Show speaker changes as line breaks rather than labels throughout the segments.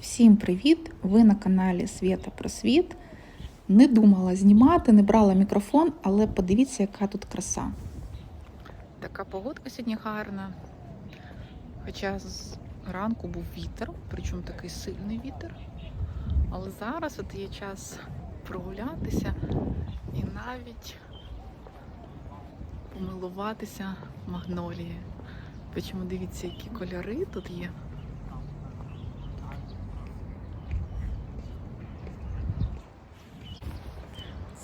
Всім привіт! Ви на каналі Свята про світ. Не думала знімати, не брала мікрофон, але подивіться, яка тут краса. Така погодка сьогодні гарна. Хоча з ранку був вітер, причому такий сильний вітер. Але зараз от є час прогулятися і навіть помилуватися магнолією. Причому дивіться, які кольори тут є.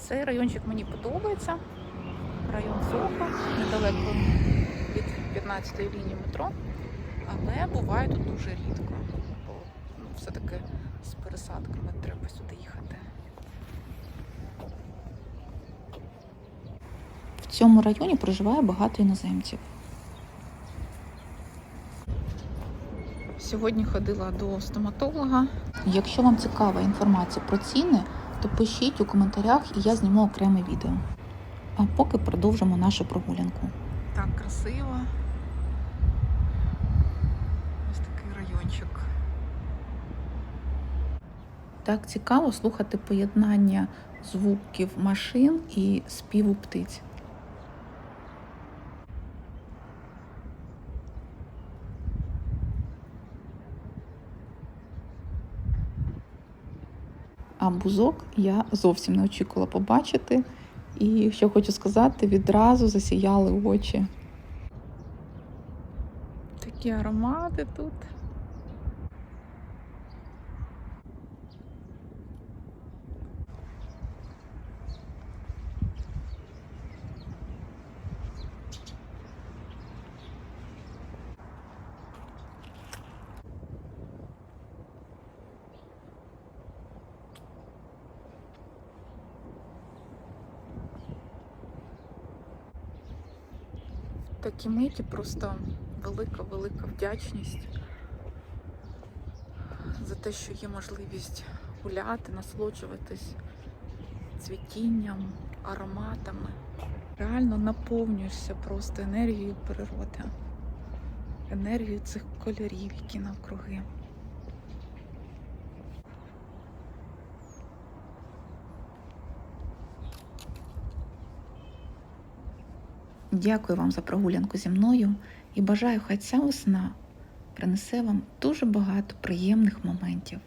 Цей райончик мені подобається. Район Сохо, недалеко від 15-ї лінії метро. Але буває тут дуже рідко. Бо ну, все-таки з пересадками треба сюди їхати. В цьому районі проживає багато іноземців. Сьогодні ходила до стоматолога. Якщо вам цікава інформація про ціни, то пишіть у коментарях і я зніму окреме відео. А поки продовжимо нашу прогулянку. Так красиво. Ось такий райончик. Так цікаво слухати поєднання звуків машин і співу птиць. А бузок я зовсім не очікувала побачити. І що хочу сказати, відразу засіяли очі. Такі аромати тут. Такі миті просто велика-велика вдячність за те, що є можливість гуляти, насолоджуватись цвітінням, ароматами. Реально наповнюєшся просто енергією природи, енергією цих кольорів, які навкруги. Дякую вам за прогулянку зі мною і бажаю, хай ця весна принесе вам дуже багато приємних моментів.